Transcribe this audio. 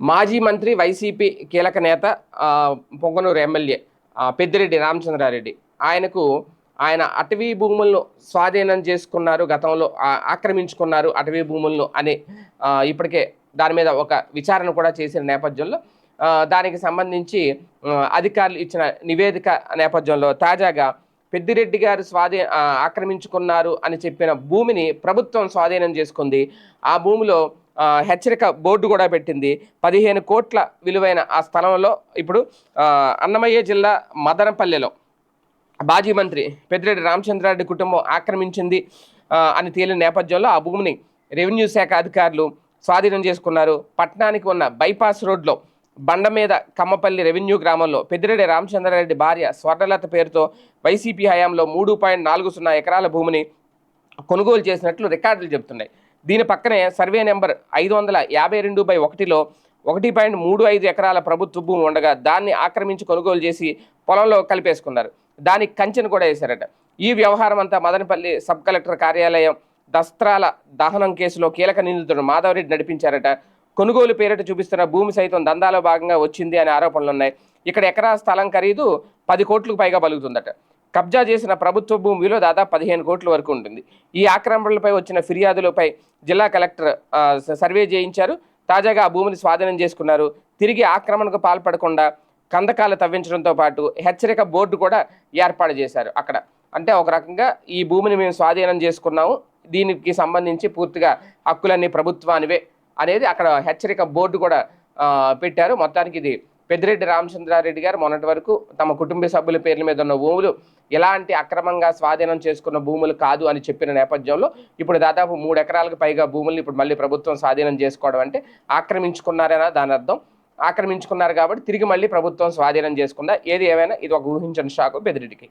మాజీ మంత్రి వైసీపీ కీలక నేత పొంగనూరు ఎమ్మెల్యే పెద్దిరెడ్డి రామచంద్రారెడ్డి. ఆయనకు ఆయన అటవీ భూములను స్వాధీనం చేసుకున్నారు గతంలో ఆక్రమించుకున్నారు అటవీ భూములను అని ఇప్పటికే దాని మీద ఒక విచారణ కూడా చేసిన నేపథ్యంలో దానికి సంబంధించి అధికారులు ఇచ్చిన నివేదిక నేపథ్యంలో తాజాగా పెద్దిరెడ్డి గారు స్వాధీ ఆక్రమించుకున్నారు అని చెప్పిన భూమిని ప్రభుత్వం స్వాధీనం చేసుకుంది. ఆ భూమిలో హెచ్చరిక బోర్డు కూడా పెట్టింది. పదిహేను కోట్ల విలువైన ఆ స్థలంలో ఇప్పుడు అన్నమయ్య జిల్లా మదనపల్లెలో మాజీ మంత్రి పెద్దిరెడ్డి రామచంద్రారెడ్డి కుటుంబం ఆక్రమించింది అని తేలిన నేపథ్యంలో ఆ భూమిని రెవెన్యూ శాఖ అధికారులు స్వాధీనం చేసుకున్నారు. పట్టణానికి ఉన్న బైపాస్ రోడ్లో బండ మీద కమ్మపల్లి రెవెన్యూ గ్రామంలో పెద్దిరెడ్డి రామచంద్రారెడ్డి భార్య స్వర్ణలత పేరుతో వైసీపీ హయాంలో మూడు పాయింట్ నాలుగు సున్నా ఎకరాల భూమిని కొనుగోలు చేసినట్లు రికార్డులు చెబుతున్నాయి. దీని పక్కనే సర్వే నెంబర్ ఐదు వందల యాభై రెండు బై ఒకటిలో ఒకటి పాయింట్ మూడు ఐదు ఎకరాల ప్రభుత్వ భూమి ఉండగా దాన్ని ఆక్రమించి కొనుగోలు చేసి పొలంలో కలిపేసుకున్నారు. దానికి కంచెను కూడా వేశారట. ఈ వ్యవహారం అంతా మదనపల్లి సబ్ కలెక్టర్ కార్యాలయం దస్త్రాల దహనం కేసులో కీలక నిందితుడు మాధవరెడ్డి నడిపించారట. కొనుగోలు పేరిట చూపిస్తున్న భూమి సైతం దందాలో భాగంగా వచ్చింది అనే ఆరోపణలు ఉన్నాయి. ఇక్కడ ఎకరా స్థలం ఖరీదు పది కోట్లకు పైగా పలుకుతుందట. కబ్జా చేసిన ప్రభుత్వ భూమిలో దాదాపు పదిహేను కోట్ల వరకు ఉంటుంది. ఈ ఆక్రమణలపై వచ్చిన ఫిర్యాదులపై జిల్లా కలెక్టర్ సర్వే చేయించారు. తాజాగా ఆ భూమిని స్వాధీనం చేసుకున్నారు. తిరిగి ఆక్రమణకు పాల్పడకుండా కందకాలు తవ్వించడంతో పాటు హెచ్చరిక బోర్డు కూడా ఏర్పాటు చేశారు అక్కడ. అంటే ఒక రకంగా ఈ భూమిని మేము స్వాధీనం చేసుకున్నాము. దీనికి సంబంధించి పూర్తిగా హక్కులన్నీ ప్రభుత్వానివే అనేది అక్కడ హెచ్చరిక బోర్డు కూడా పెట్టారు. మొత్తానికి ఇది పెద్దిరెడ్డి రామచంద్రారెడ్డి గారు మొన్నటి వరకు తమ కుటుంబ సభ్యుల పేర్ల మీద ఉన్న భూములు ఎలాంటి అక్రమంగా స్వాధీనం చేసుకున్న భూములు కాదు అని చెప్పిన నేపథ్యంలో ఇప్పుడు దాదాపు మూడు ఎకరాలకు పైగా భూములను ఇప్పుడు మళ్ళీ ప్రభుత్వం స్వాధీనం చేసుకోవడం అంటే ఆక్రమించుకున్నారనా దాని అర్థం? ఆక్రమించుకున్నారు కాబట్టి తిరిగి మళ్ళీ ప్రభుత్వం స్వాధీనం చేసుకుందా? ఏది ఏమైనా ఇది ఒక ఊహించని షాకు పెద్దిరెడ్డికి.